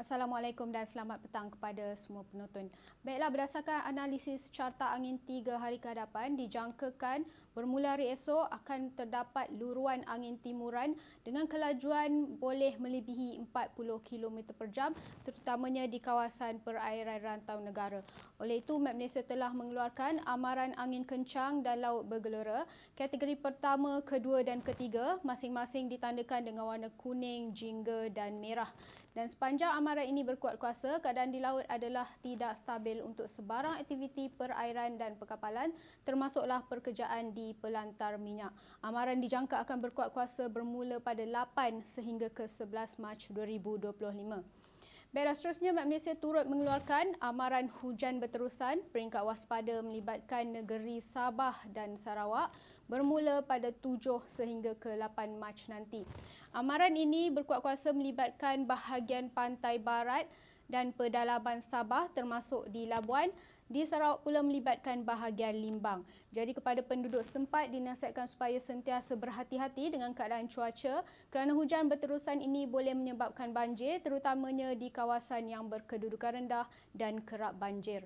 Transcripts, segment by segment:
Assalamualaikum dan selamat petang kepada semua penonton. Baiklah, berdasarkan analisis carta angin tiga hari ke hadapan, dijangkakan bermula hari esok akan terdapat luruan angin timuran dengan kelajuan boleh melebihi 40 km per jam, terutamanya di kawasan perairan rantau negara. Oleh itu, Met Malaysia telah mengeluarkan amaran angin kencang dan laut bergelora. Kategori pertama, kedua dan ketiga masing-masing ditandakan dengan warna kuning, jingga dan merah. Dan sepanjang amaran ini berkuat kuasa, keadaan di laut adalah tidak stabil untuk sebarang aktiviti perairan dan perkapalan termasuklah pekerjaan di pelantar minyak. Amaran dijangka akan berkuat kuasa bermula pada 8 sehingga ke 11 Mac 2025. Baiklah, seterusnya Mat Malaysia turut mengeluarkan amaran hujan berterusan peringkat waspada melibatkan negeri Sabah dan Sarawak bermula pada 7 sehingga ke 8 Mac nanti. Amaran ini berkuat kuasa melibatkan bahagian pantai barat dan pedalaman Sabah termasuk di Labuan. Di Sarawak pula melibatkan bahagian Limbang. Jadi kepada penduduk setempat dinasihatkan supaya sentiasa berhati-hati dengan keadaan cuaca kerana hujan berterusan ini boleh menyebabkan banjir terutamanya di kawasan yang berkedudukan rendah dan kerap banjir.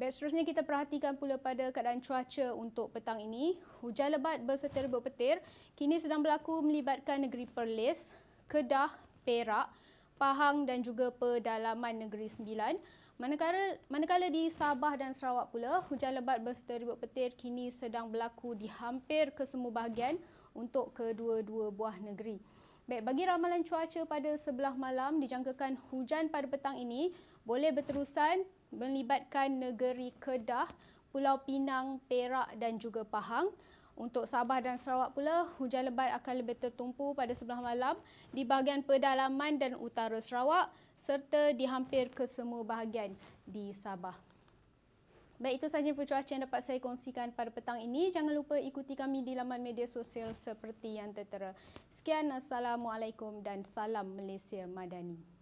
Baik, seterusnya kita perhatikan pula pada keadaan cuaca untuk petang ini. Hujan lebat berserta petir kini sedang berlaku melibatkan negeri Perlis, Kedah, Perak, Pahang dan juga pedalaman Negeri Sembilan. Manakala, manakala di Sabah dan Sarawak pula, hujan lebat berserta ribut petir kini sedang berlaku di hampir kesemua bahagian untuk kedua-dua buah negeri. Baik, bagi ramalan cuaca pada sebelah malam, dijangkakan hujan pada petang ini boleh berterusan melibatkan negeri Kedah, Pulau Pinang, Perak dan juga Pahang. Untuk Sabah dan Sarawak pula, hujan lebat akan lebih tertumpu pada sebelah malam di bahagian pedalaman dan utara Sarawak serta di hampir kesemua bahagian di Sabah. Baik, itu sahaja cuaca yang dapat saya kongsikan pada petang ini. Jangan lupa ikuti kami di laman media sosial seperti yang tertera. Sekian, Assalamualaikum dan salam Malaysia Madani.